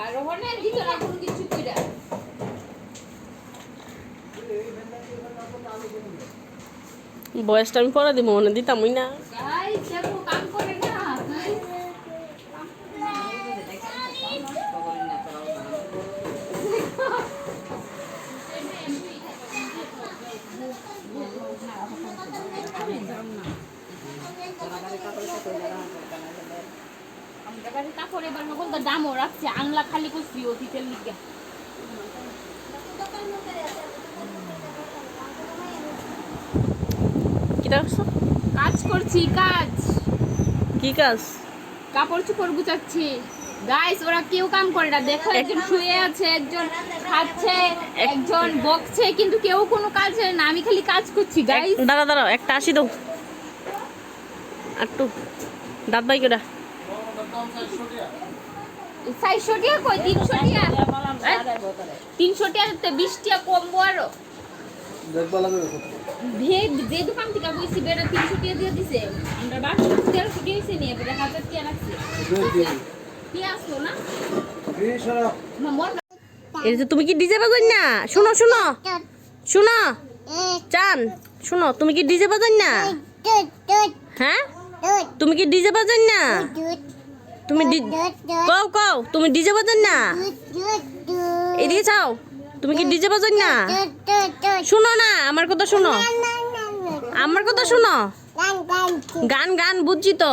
আর ওখানে দিত না কোনো কিছু কইরা। বয়সটা আমি পড়া দিব মনে দিতামই না। বাড়ি কাপড় এবার নকল তো দামও রাখছে আনলা খালি করছি অতীতের লিগে। কি রাখছো? কাজ করছি কাজ। কি কাজ? কাপড় চোপড় গুছাচ্ছি। গাইস ওরা কেউ কাম করে না। দেখো একজন শুয়ে আছে একজন খাচ্ছে একজন বকছে কিন্তু কেউ কোনো কাজ করে না। আমি খালি কাজ করছি গাইস দাঁড়া দাঁড়াও একটা আসি দাও। একটু দাঁত বাই কেটা চারশো টাকা কই? তিনশো টাকা তিনশো টাকা বিশ টাকা কমবো আরও। যে দোকান থেকে বইছি বেটা তিনশো টাকা দিয়ে দিছে। আমরা বারোশো তেরোশো টাকা হয়েছে নিয়ে বেটা হাজার টাকা রাখছে। পেঁয়াজ না? না, এই যে তুমি কি ডিজে বাজান না? শোনো শোনো। শোনো। চান শোনো তুমি কি ডিজে বাজান না? হ্যাঁ? তুমি কি ডিজে বাজান না? তুমি কও কও তুমি ডিজে বাজন না? এদিকে চাও তুমি কি ডিজে বাজন না? শুনো না আমার কথা শুনো। আমার কথা শুনো। গান গান বুঝছি তো।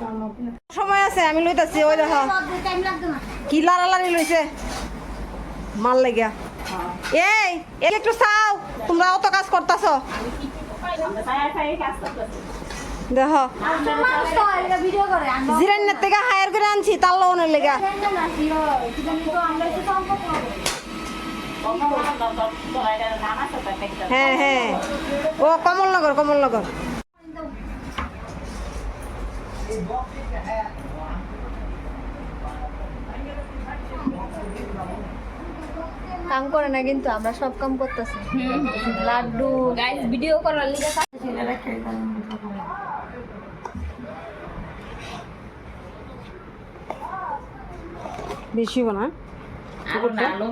তো সময় আছে, আমি লইতাছি, ওই দেখো। কি লাড়ালাড়ি লইছে? মাল লাগিয়া। এই একটু চাও তোমরা অত কাজ করতেছ। দেখো ভিডিও থেকে হায়ার করে আনছি তার লোনের লেগা। হ্যাঁ হ্যাঁ। ও কমলনগর কমলনগর। কাম করে না কিন্তু আমরা সব কাম করতেছি। লাড্ডু। গাইস ভিডিও করার লিগে ছেলেরা খেলতাম বেশি না